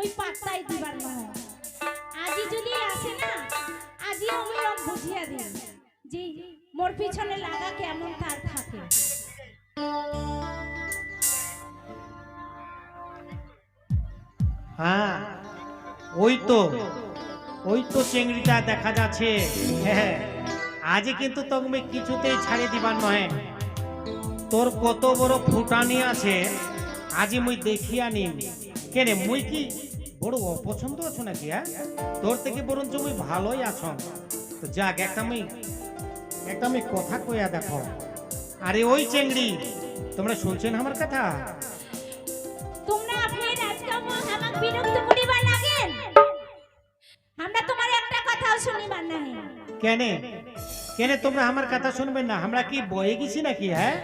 মুই পাত্তাই দিবার নয় আজি যদি আসে না আজি আমি রক বুঝিয়া দিই যে মোর পিছনে লাগা কেমন তার থাকে। হ্যাঁ ওই তো ওই তো চেংড়িটা দেখা যাচ্ছে। হ্যাঁ আজ কিন্তু তোকে কিছুতেই ছাড়ি দিবার নয় তোর কত বড় ফুটানি আছে আজি মুই দেখিয়া নিম। কেনে, মুই কি বড় অপছন্দ আছো নাকি হ্যাঁ? তোর থেকে বরঞ্চ মুই ভালোই আছ তো যাক একটা মুই একটা আমি কথা কইয়া দেখো। আরে ওই চেংড়ি তোমরা শুনছেন আমার কথা? তোমরা ফের আজকে আমাকে বিরক্ত করিবার লাগেন? আমরা তোমার একটা কথাও শুনিবার নাই। কেনে? কেনে তোমরা আমার কথা শুনবে না? আমরা কি বয়ে গেছি নাকি হ্যাঁ?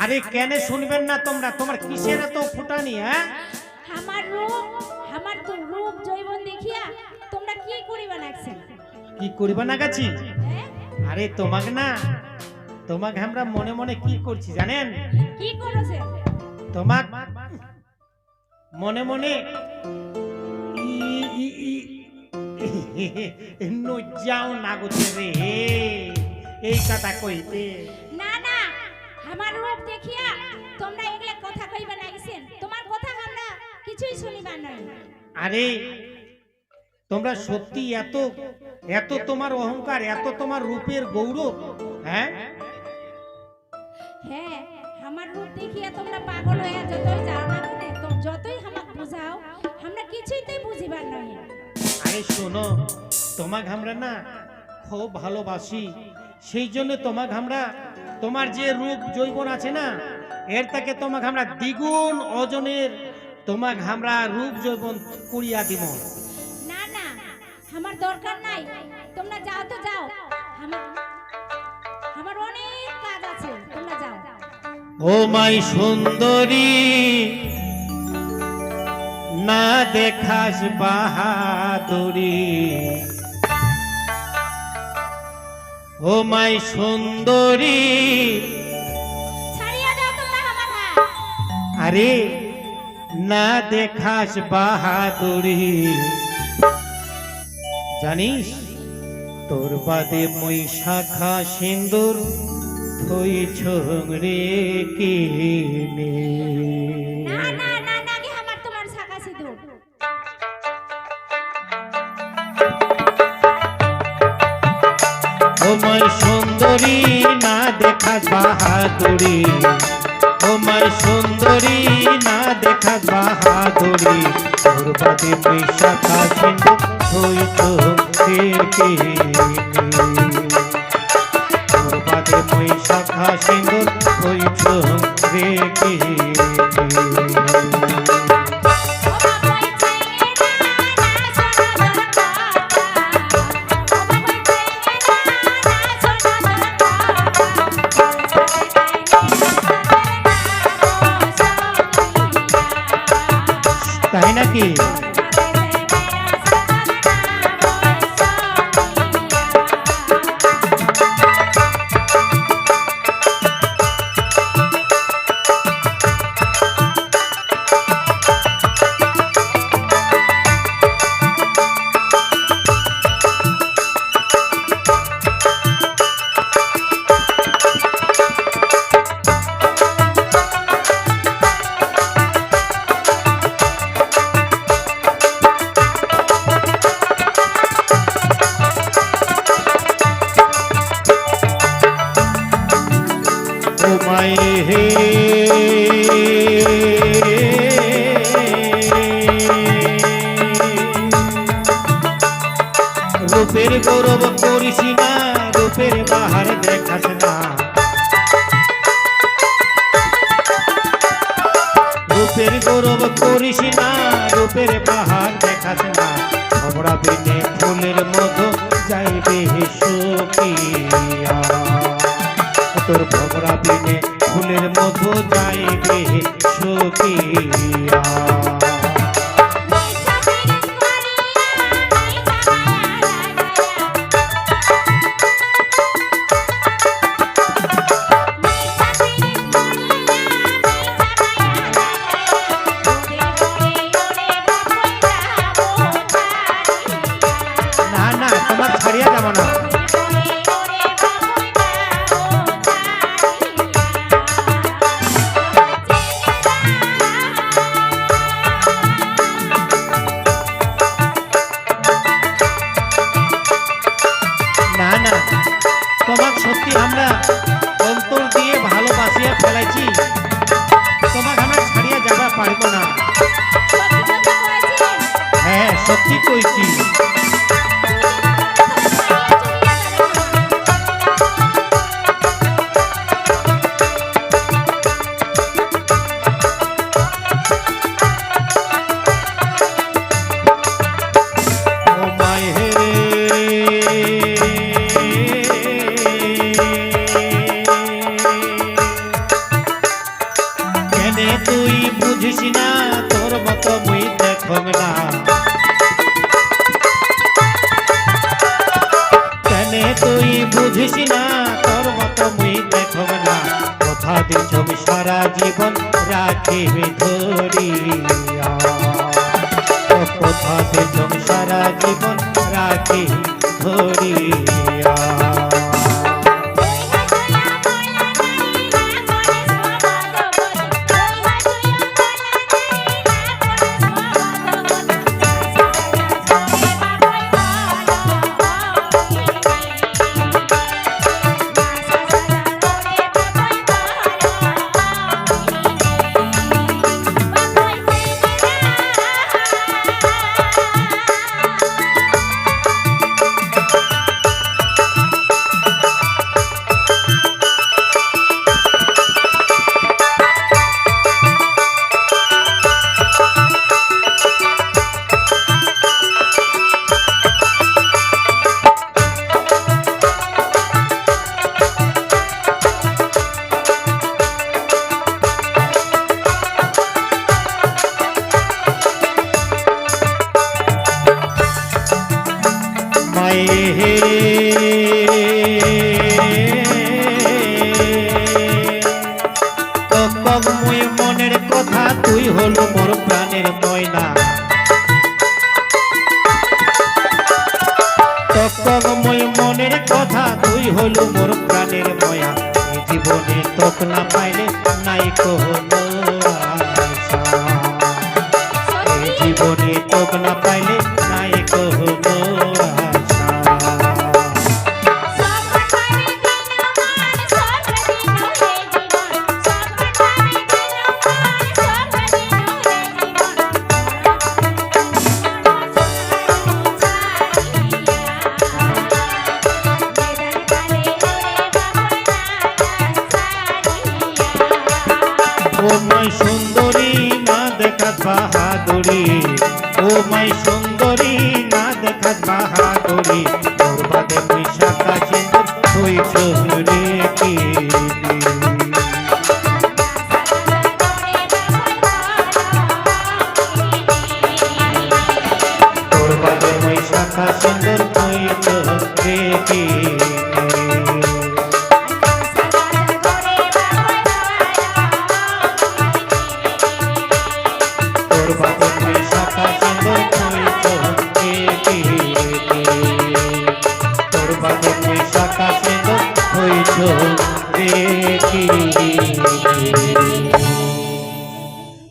আরে কেনে শুনবেন না তোমরা তোমার কিসের এত ফুটানি হ্যাঁ আমার রূপ আমার তো রূপ জৈবন দেখিয়া তোমরা কি করিবা লাগছে কি করিবা না গাছি হ্যাঁ? আরে তোমাক না তোমাকে আমরা মনে মনে কি করছি জানেন কি করেছে তোমাক মনে মনে ই- ই- ই- নজ্জাও না গোছে রে এই কথা কইতে কিছুই শুনিবার নাই আরে তোমরা সত্যি এত এত তোমার অহংকার এত তোমার রূপের গৌরব হ্যাঁ? হ্যাঁ আমার রূপ দেখিয়া তোমরা পাগল যতই যাও না যতই আমাকে বুঝাও আমরা কিছুইতেই বুঝিবার নয় আরে শোনো তোমাকে আমরা না খুব ভালোবাসি সেই জন্য তোমাকে আমরা তোমার যে রূপ জৈবন আছে না এর থেকে তোমাকে আমরা দ্বিগুণ ওজনের তোমাকে আমরা রূপ জৈবন করিয়া দিব না না আমার দরকার নাই। তোমরা যাও তো যাও। আমার আমার অনেক কাজ আছে। তোমরা যাও। ও মাই সুন্দরী না দেখাস বাহাদুরি। ও মাই সুন্দরী আরে না দেখাস বাহাদুরি। জানিস তোর বাদে মই শাখা সিন্দুর থই কিনে। তোমার সুন্দরী না দেখাস বাহাদুরি। মাই সুন্দরী না দেখা বাহাদুরি। তোর বাদে সিন্দুর থই রে কিনে তোর বাদে মই শাখা সিন্দুর থই গৌরব করিস না রূপের বাহার দেখাস না। রূপের গৌরব করিস না রূপের বাহার কথা দিছ সারা জীবন রাখিবে ধরিয়া। কথা দিছ সারা জীবন রাখি ধরিয়া। কথা তুই হলো মোর প্রাণের ময়না। তক মুই মনের কথা তুই হলো মোর প্রাণের ময়া। জীবনে তক না পাইলে নাই কহল জীবনে তক না পাইলে বাহাদুরি ও মাই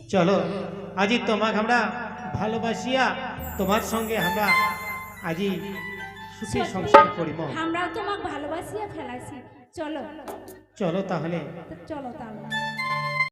চলো আজি তোমাকে আমরা ভালোবাসিয়া তোমার সঙ্গে আমরা আজি সুখী সংসার করিব। আমরা তোমাকে ভালোবাসিয়া ফেলাইছি। চলো। চলো তাহলে। চলো তাহলে।